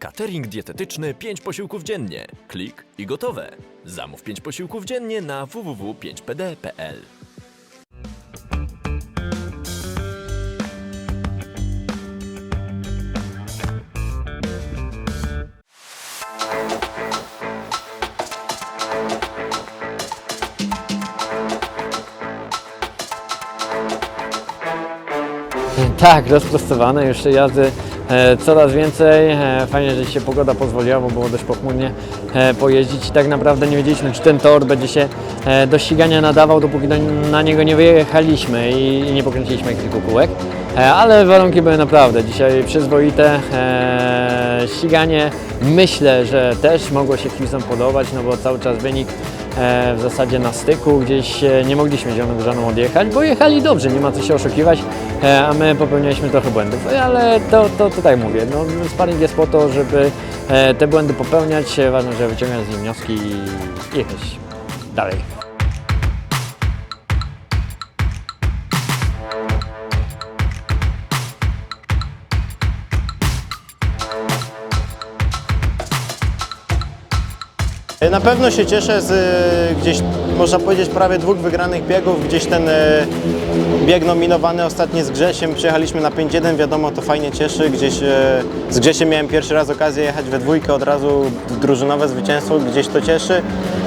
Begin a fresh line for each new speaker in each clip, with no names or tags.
Catering dietetyczny 5 posiłków dziennie. Klik i gotowe. Zamów 5 posiłków dziennie na www.5pd.pl.
Tak, rozprostowane, jeszcze jazdy coraz więcej. E, fajnie, że się pogoda pozwoliła, bo było dość pochmurnie e, pojeździć i tak naprawdę nie wiedzieliśmy, czy ten tor będzie się e, do ścigania nadawał, dopóki do, na niego nie wyjechaliśmy i, nie pokręciliśmy kilku kółek. E, ale warunki były naprawdę dzisiaj przyzwoite. Ściganie. Myślę, że też mogło się kibicom podobać, no bo cały czas wynik e, w zasadzie na styku, gdzieś e, nie mogliśmy zieloną górzaną odjechać, bo jechali dobrze, nie ma co się oszukiwać, e, a my popełnialiśmy trochę błędów, E, ale to, to, to tak mówię, no, sparring jest po to, żeby te błędy popełniać, ważne, żeby wyciągać z nich wnioski i jechać dalej.
Na pewno się cieszę z e, gdzieś, można powiedzieć, prawie dwóch wygranych biegów. Gdzieś ten e, bieg nominowany ostatnio z Grzesiem. Przyjechaliśmy na 5-1, wiadomo, to fajnie cieszy. Gdzieś e, z Grzesiem miałem pierwszy raz okazję jechać we dwójkę, od razu drużynowe zwycięstwo, gdzieś to cieszy.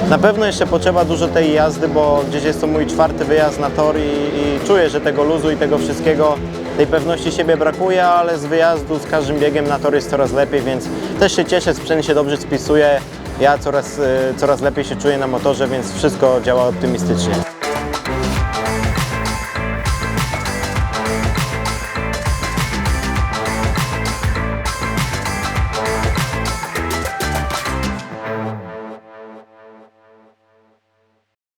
Na pewno jeszcze potrzeba dużo tej jazdy, bo gdzieś jest to mój czwarty wyjazd na tor i, i czuję, że tego luzu i tego wszystkiego, tej pewności siebie brakuje, ale z wyjazdu, z każdym biegiem na tor jest coraz lepiej, więc też się cieszę, sprzęt się dobrze spisuje. Ja coraz, e, coraz lepiej się czuję na motorze, więc wszystko działa optymistycznie.